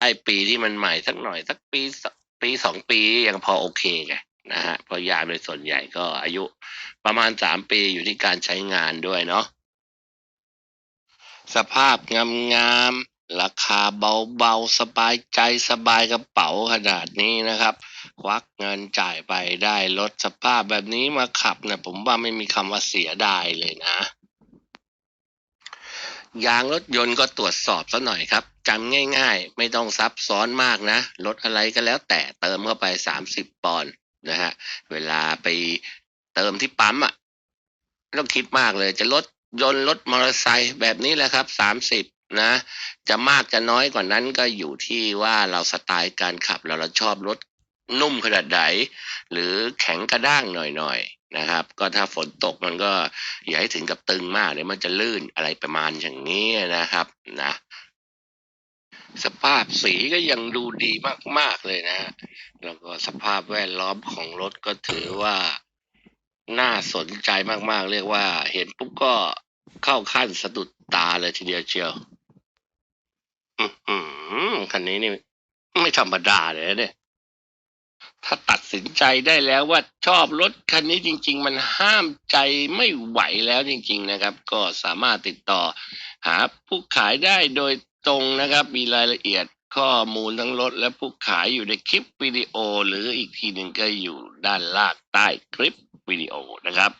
ไอ้ปีที่มันใหม่สักหน่อย สักปีปีสองปียังพอโอเคไงนะฮะเพราะยาโดยส่วนใหญ่ก็อายุประมาณสามปีอยู่ที่การใช้งานด้วยเนาะสภาพงามๆ ราคาเบาๆ สบายใจสบายกระเป๋าขนาดนี้นะครับ ควักเงินจ่ายไปได้รถสภาพแบบนี้มาขับเนี่ยผมว่าไม่มีคำว่าเสียดายเลยนะ ยางรถยนต์ก็ตรวจสอบซะหน่อยครับจำง่ายๆ ไม่ต้องซับซ้อนมากนะรถอะไรก็แล้วแต่เติมเข้าไป 30 ปอนด์นะฮะเวลาไปเติมที่ปั๊มอะไม่ต้องคิดมากเลย จะรถยนต์รถมอเตอร์ไซค์แบบนี้แหละครับ30นะ จะมากจะน้อยกว่านั้นก็อยู่ที่ว่าเราสไตล์การขับเราเราชอบรถ นุ่มขนาดไหนหรือแข็งกระด้างหน่อยๆนะครับ ก็ถ้าฝนตกมันก็อย่าให้ถึงกับตึงมากเดี๋ยวมันจะลื่นอะไรประมาณอย่างนี้นะครับนะสภาพสีก็ยังดูดีมาก ๆ เลยนะ แล้วก็สภาพแวดล้อมของรถก็ถือว่าน่าสนใจมาก ๆ เรียกว่า เห็นปุ๊บก็เข้าขั้นสะดุดตาเลยทีเดียวเชียว อือหือคันนี้นี่ ไม่ธรรมดาเลยเนี่ย ถ้าตัดสินใจได้แล้วว่าชอบรถคันนี้จริง ๆ มันห้ามใจไม่ไหวแล้วจริง ๆ นะครับ ก็สามารถติดต่อ หาผู้ขายได้โดยตรงนะครับ มีรายละเอียดข้อมูลทั้งรถและผู้ขายอยู่ในคลิปวิดีโอ หรืออีกทีหนึ่งก็อยู่ด้านล่างใต้คลิปวิดีโอนะครับ